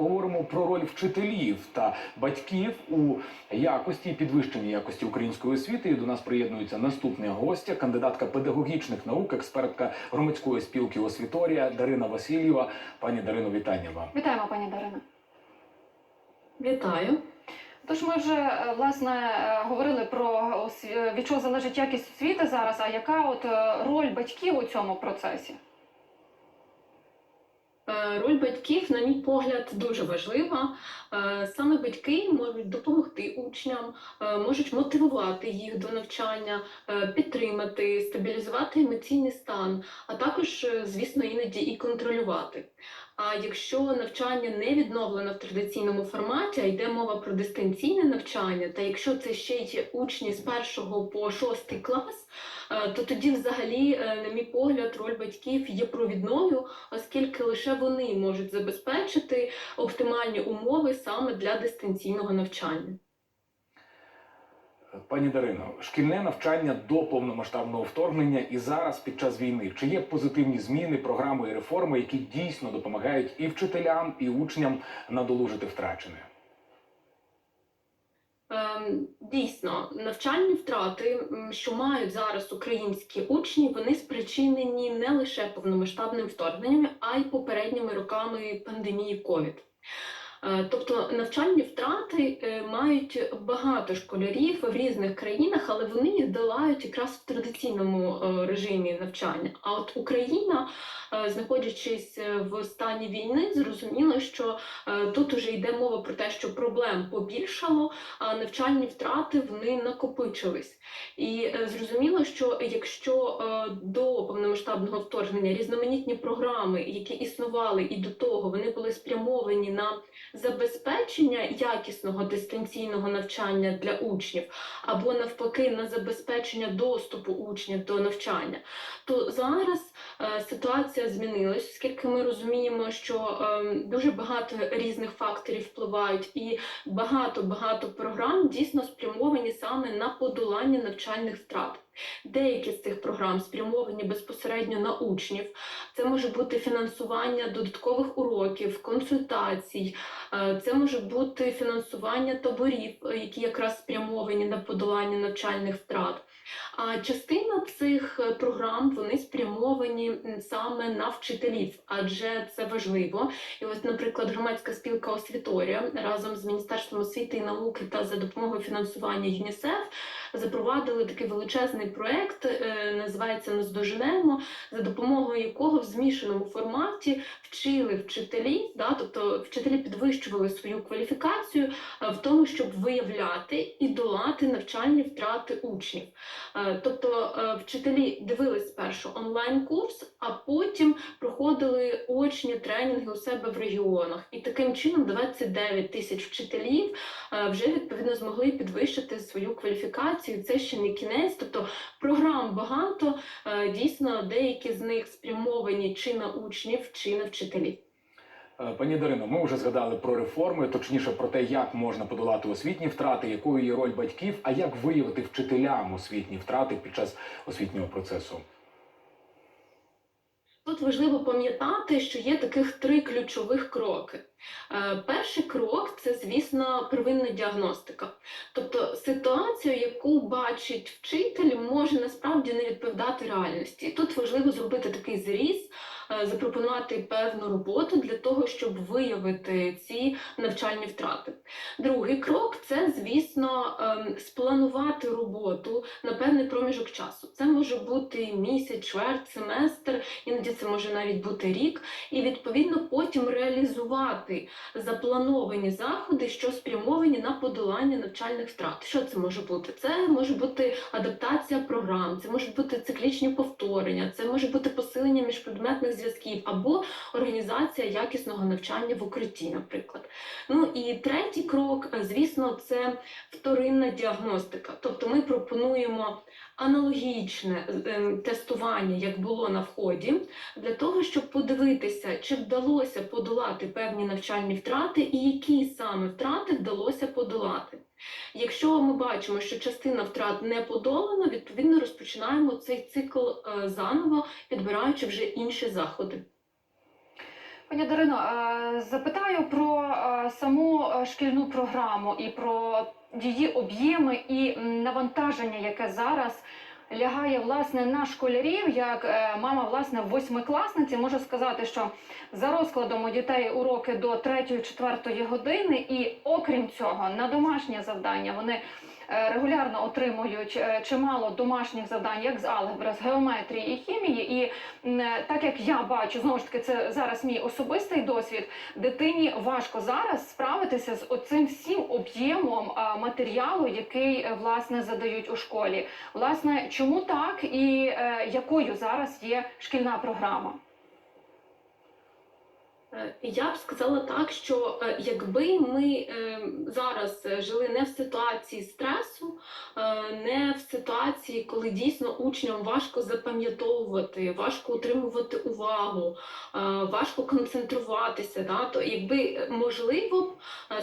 поговоримо про роль вчителів та батьків у якості і підвищенні якості української освіти. І до нас приєднується наступна гостя, кандидатка педагогічних наук, експертка громадської спілки Освіторія Дарина Васильєва. Пані Дарино, вітання вам. Вітаємо, пані Дарина. Вітаю. Тож ми вже е, власне е, говорили про осві- від чого залежить якість освіти зараз. А яка от е, роль батьків у цьому процесі? Е, Роль батьків, на мій погляд, дуже важлива. Е, Саме батьки можуть допомогти учням, е, можуть мотивувати їх до навчання, підтримати, стабілізувати емоційний стан, а також, звісно, іноді і контролювати. А якщо навчання не відновлено в традиційному форматі, а йде мова про дистанційне навчання, та якщо це ще й учні з першого по шостий клас, е, то тоді, взагалі, е, на мій погляд, роль батьків є провідною, оскільки лише вони можуть забезпечити оптимальні умови саме для дистанційного навчання. Пані Дарино, шкільне навчання до повномасштабного вторгнення і зараз під час війни. Чи є позитивні зміни, програми і реформи, які дійсно допомагають і вчителям, і учням надолужити втрачене? Ем, Дійсно, навчальні втрати, що мають зараз українські учні, вони спричинені не лише повномасштабним вторгненням, а й попередніми роками пандемії ковід. Е, Тобто навчальні втрати е, мають багато школярів в різних країнах, але вони їх долають якраз в традиційному е, режимі навчання. А от Україна, знаходячись в стані війни, зрозуміла, що тут уже йде мова про те, що проблем побільшало, а навчальні втрати вони накопичились. І зрозуміло, що якщо до повномасштабного вторгнення різноманітні програми, які існували і до того, вони були спрямовані на забезпечення якісного дистанційного навчання для учнів, або навпаки на забезпечення доступу учнів до навчання, то зараз е, ситуація змінилась, оскільки ми розуміємо, що е, дуже багато різних факторів впливають, і багато багато програм дійсно спрямовані саме на подолання навчальних втрат. Деякі з цих програм спрямовані безпосередньо на учнів. Це може бути фінансування додаткових уроків, консультацій, е, це може бути фінансування таборів, е, які якраз спрямовані на подолання навчальних втрат. А частина цих е, програм вони спрямовані саме на вчителів, адже це важливо. І ось, наприклад, громадська спілка Освіторія разом з Міністерством освіти і науки та за допомогою фінансування ЮНІСЕФ запровадили такий величезний проект, е, називається Наздоженемо, за допомогою якого в змішаному форматі вчили вчителів, да, тобто вчителі підвищували свою кваліфікацію е, в тому, щоб виявляти і долати навчальні втрати учнів. Тобто е, вчителі дивились спершу онлайн-курс, а потім проходили очні тренінги у себе в регіонах. І таким чином 29 тисяч вчителів е, вже відповідно змогли підвищити свою кваліфікацію. Це ще не кінець. Тобто програм багато. Е, Дійсно, деякі з них спрямовані чи на учнів, чи на вчителів. Е, Пані Дарино, ми вже згадали про реформи, точніше про те, як можна подолати освітні втрати, якою є роль батьків, а як виявити вчителям освітні втрати під час освітнього процесу. Тут важливо пам'ятати, що є таких три ключових кроки. Е, Перший крок це, звісно, первинна діагностика. Тобто ситуацію, яку бачить вчитель, може насправді не відповідати реальності. Тут важливо зробити такий зріз, запропонувати певну роботу для того, щоб виявити ці навчальні втрати. Другий крок це, звісно, ем, спланувати роботу на певний проміжок часу. Це може бути місяць, чверть, семестр, іноді це може навіть бути рік, і відповідно потім реалізувати заплановані заходи, що спрямовані на подолання навчальних втрат. Що це може бути? Це може бути адаптація програм, це можуть бути циклічні повторення, це може бути посилення міжпредметних зв'язків або організація якісного навчання в укритті, наприклад. Ну і третій крок, е, звісно, це вторинна діагностика. Тобто ми пропонуємо аналогічне е, тестування, як було на вході, для того, щоб подивитися, чи вдалося подолати певні навчальні втрати і які саме втрати вдалося подолати. Якщо ми бачимо, що частина втрат не подолана, відповідно розпочинаємо цей цикл е, заново, підбираючи вже інші заходи. Пані Дарино, е, запитаю про е, саму шкільну програму і про її об'єми і навантаження, яке зараз лягає власне на школярів. Як е, мама власне восьмикласниці, можу сказати, що за розкладом у дітей уроки до 3-4 години, і окрім цього, на домашнє завдання вони. Е, Регулярно отримують е, чимало домашніх завдань, як з алгебри, з геометрії і хімії, і е, так як я бачу, знову ж таки, це зараз мій особистий досвід. Дитині важко зараз справитися з оцим всім об'ємом матеріалу, який власне задають у школі. Власне, чому так і якою зараз є шкільна програма? Е, Я б сказала так, що е, якби ми е, зараз жили не в ситуації стресу, не в ситуації, коли дійсно учням важко запам'ятовувати, важко утримувати увагу, важко концентруватися, да, то якби можливо б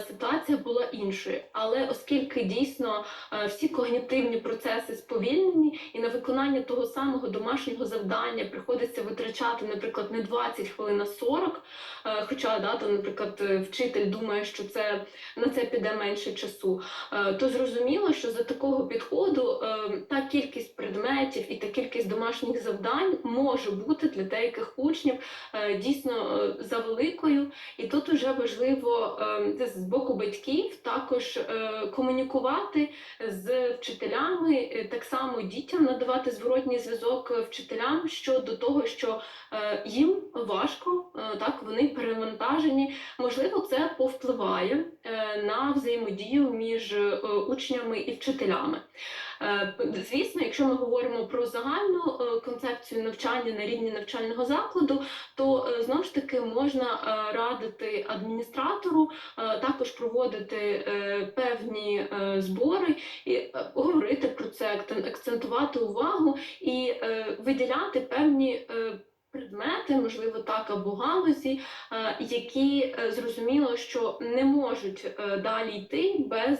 ситуація була іншою. Але оскільки дійсно всі когнітивні процеси сповільнені, і на виконання того самого домашнього завдання приходиться витрачати, наприклад, не 20 хвилин, а 40, Е, Хоча, да, то, наприклад, е, вчитель думає, що це на це піде менше часу, е, то зрозуміло, що за такого підходу е, та кількість предметів і та кількість домашніх завдань може бути для деяких учнів е, дійсно е, завеликою. І тут вже важливо е, з боку батьків також комунікувати з вчителями, так само дітям надавати зворотній зв'язок вчителям щодо того, що їм важко, так вони перевантажені. Можливо, це повпливає на взаємодію між учнями і вчителями. Е, Звісно, якщо ми говоримо про загальну е, концепцію навчання на рівні навчального закладу, то е, знову ж таки можна радити адміністратору також проводити певні збори і говорити про це, акцентувати увагу і виділяти певні. Предмети, можливо, так або галузі, е, які е, зрозуміло, що не можуть е, далі йти без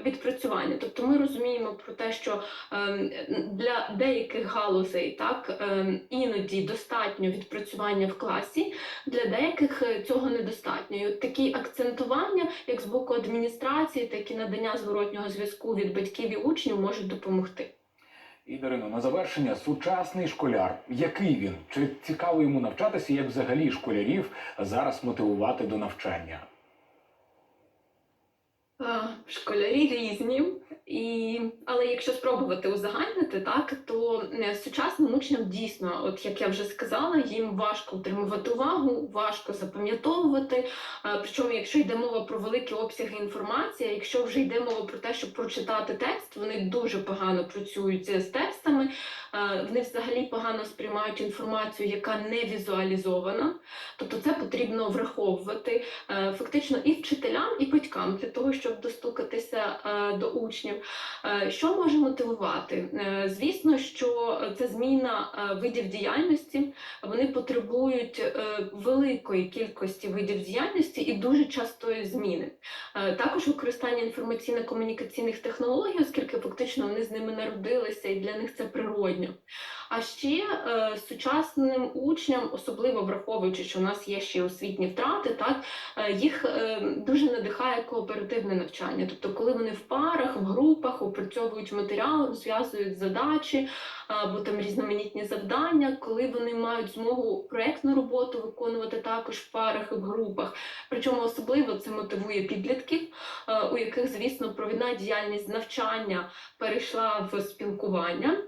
відпрацювання. Тобто ми розуміємо про те, що ем, для деяких галузей так ем, іноді достатньо відпрацювання в класі, для деяких цього недостатньо. І от такі акцентування, як з боку адміністрації, так і надання зворотнього зв'язку від батьків і учнів можуть допомогти. І Дарино, на завершення сучасний школяр. Який він? Чи цікаво йому навчатися? Як взагалі школярів зараз мотивувати до навчання? Школярі різні, і... але якщо спробувати узагальнити, так то е, сучасним учням дійсно, от як я вже сказала, їм важко утримувати увагу, важко запам'ятовувати. Е, Причому, якщо йде мова про великі обсяги інформації, якщо вже йде мова про те, щоб прочитати текст, вони дуже погано працюють з текстами, е, вони взагалі погано сприймають інформацію, яка не візуалізована. Тобто це потрібно враховувати фактично і вчителям, і батькам для того, щоб достукатися е, до учнів. Е, Що може мотивувати? Е, Звісно, що це зміна видів діяльності. Вони потребують великої кількості видів діяльності і дуже частої зміни. Також використання інформаційно-комунікаційних технологій, оскільки фактично вони з ними народилися, і для них це природньо. А ще сучасним учням, особливо враховуючи, що у нас є ще освітні втрати, так їх дуже надихає кооперативне навчання. Тобто, коли вони в парах, в групах опрацьовують матеріал, розв'язують задачі або там різноманітні завдання, коли вони мають змогу проєктну роботу виконувати також в парах і в групах. Причому особливо це мотивує підлітків, у яких, звісно, провідна діяльність навчання перейшла в спілкування.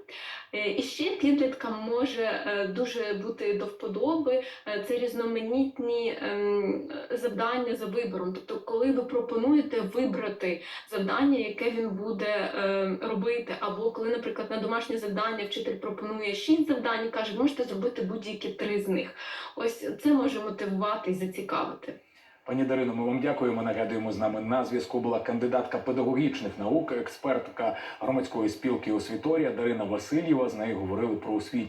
Е, І ще підліткам може е, дуже бути до вподоби е, це різноманітні ем, завдання за вибором. Тобто, коли ви пропонуєте вибрати завдання, яке він буде ем, робити, або коли, наприклад, на домашнє завдання вчитель пропонує шість завдань каже, можете зробити будь-які три з них. Ось це може мотивувати і зацікавити. Пані Дарино, ми вам дякуємо. Нагадуємо, з нами на зв'язку була кандидатка педагогічних наук, експертка громадської спілки освіторія Дарина Васильєва. З нею говорили про освітню.